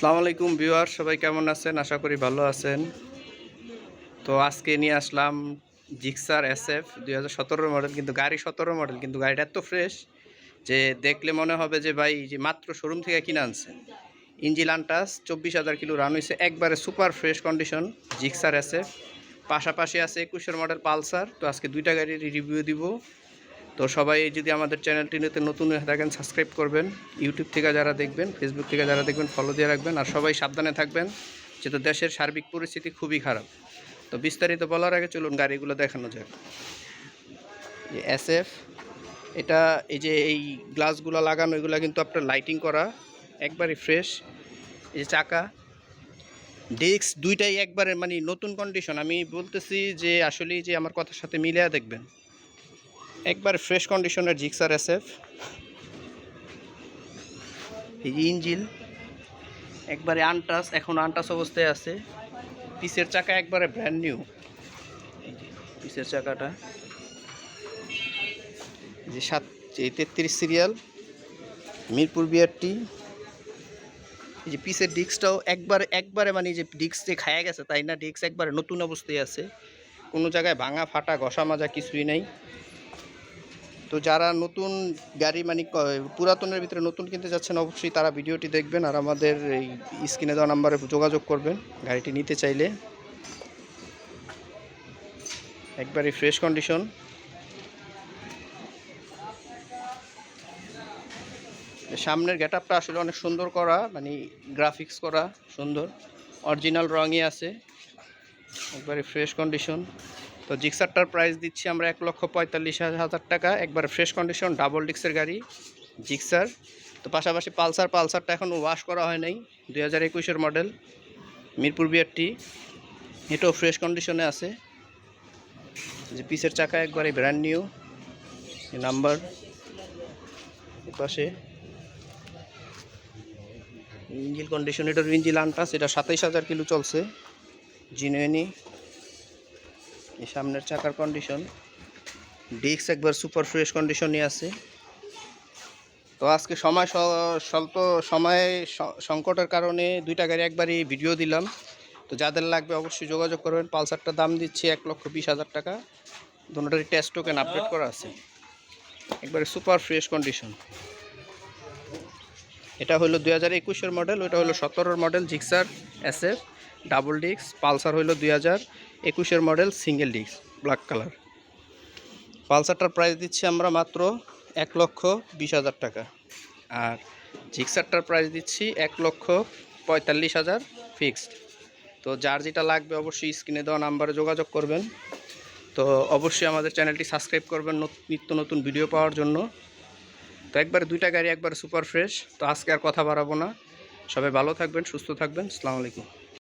আসসালামু আলাইকুম ভিউয়ার, সবাই কেমন আছেন? আশা করি ভালো আছেন। তো আজকে নিয়ে আসলাম জিক্সার এস এফ দুই হাজার সতেরো মডেল, কিন্তু গাড়ি সতেরো মডেল, কিন্তু গাড়িটা এত ফ্রেশ যে দেখলে মনে হবে যে ভাই যে মাত্র শোরুম থেকে কিনে আনছে। ইঞ্জিল আনটাস চব্বিশ হাজার কিলো রান হয়েছে একবারে super fresh condition Gixxer S F পাশাপাশি আছে একুশের মডেল পালসার, তো আজকে দুইটা গাড়ির রিভিউ দিব। তো সবাই যদি আমাদের চ্যানেলটি চ্যানেলটিতে নতুন হয়ে থাকেন, সাবস্ক্রাইব করবেন। ইউটিউব থেকে যারা দেখবেন ফেসবুক থেকে যারা দেখবেন ফলো দিয়ে রাখবেন। আর সবাই সাবধানে থাকবেন, যেহেতু দেশের সার্বিক পরিস্থিতি খুবই খারাপ। তো বিস্তারিত বলার আগে চলুন গাড়িগুলো দেখানো যাক। এস এফ এটা এই যে এই গ্লাসগুলো লাগানো, এগুলো কিন্তু আপনার লাইটিং করা, একবারই ফ্রেশ এই যে চাকা ডেস্ক দুইটাই একবারে মানে নতুন কন্ডিশন আমি বলতেছি যে আসলেই যে আমার কথার সাথে মিলিয়ে দেখবেন। একবার ফ্রেশ কন্ডিশনের জিক্সার এসএফ ইঞ্জিল একবারে আনটাস এখন আনটাস অবস্থায় আছে। পিসের চাকা একবারে ব্র্যান্ড নিউ পিসের চাকাটা। যে সাত এই তেত্রিশ সিরিয়াল মিরপুর বিআরটি এই যে পিসের ডিস্কটাও একবার একবারে মানে যে ডিস্ক যে খায়া গেছে তাই না? ডিস্ক একবারে নতুন অবস্থায় আছে। কোনো জায়গায় ভাঙা ফাটা ঘষা মাজা কিছুই নাই। তো যারা নতুন গাড়ি মানে পুরাতনের ভিতরে নতুন কিনতে যাচ্ছেন, অবশ্যই তারা ভিডিওটি দেখবেন আর আমাদের এই স্ক্রিনে দেওয়া নাম্বারে যোগাযোগ করবেন গাড়িটি নিতে চাইলে। একবারই ফ্রেশ কন্ডিশন। সামনের গেটআপটা আসলে অনেক সুন্দর করা মানে গ্রাফিক্স করা সুন্দর। অরিজিনাল রঙই আছে। একবারে ফ্রেশ কন্ডিশন। তো জিক্সারটার প্রাইস দিচ্ছি আমরা এক লক্ষ পঁয়তাল্লিশ হাজার টাকা। একবার ফ্রেশ কন্ডিশন ডাবল ডিক্সের গাড়ি, জিক্সার। তো পাশাপাশি পালসার, পালসারটা এখন ওয়াশ করা হয় নাই, দুই হাজার একুশের মডেল মিরপুর বিআরটি এটাও ফ্রেশ কন্ডিশনে আছে। যে পিসের চাকা একবারে ব্র্যান্ড নিউ নাম্বার পাশে। ইঞ্জিল কন্ডিশন এটার ইঞ্জিল আনটাস এটা সাতাইশ হাজার কিলো চলছে জিনুয়েনি এই সামনের চাকার কন্ডিশন ডিস্ক একবার সুপার ফ্রেশ কন্ডিশনে আছে। তো আজকে সময় স্বল্প সময় সংকটের কারণে দুইটা গাড়ি একবারই ভিডিও দিলাম। তো যাদের লাগবে অবশ্যই যোগাযোগ করবেন। পালসারটা দাম দিচ্ছি এক লক্ষ বিশ হাজার টাকা। দুটারই টেস্ট টোকেন আপডেট করা আছে। একবারে সুপার ফ্রেশ কন্ডিশন এটা হলো দুই হাজার একুশের মডেল ওটা হলো সতেরোর model Gixxer SF double disc Pulsar হলো দুই হাজার। একুশের model single disc, black colour. পালসারটার price দিচ্ছি আমরা মাত্র এক লক্ষ বিশ হাজার টাকা। আর জিক্সারটার প্রাইস দিচ্ছি এক লক্ষ পঁয়তাল্লিশ হাজার ফিক্সড। তো যার যেটা লাগবে অবশ্যই স্ক্রিনে দেওয়া নাম্বারে যোগাযোগ করবেন। তো অবশ্যই আমাদের চ্যানেলটি সাবস্ক্রাইব করবেন নত- নিত্য নতুন ভিডিও পাওয়ার জন্য। তো একবার দুইটা গাড়ি একবার সুপার ফ্রেশ। তো আজকে আর কথা বাড়াবো না। সবাই ভালো থাকবেন, সুস্থ থাকবেন। আলাইকুম।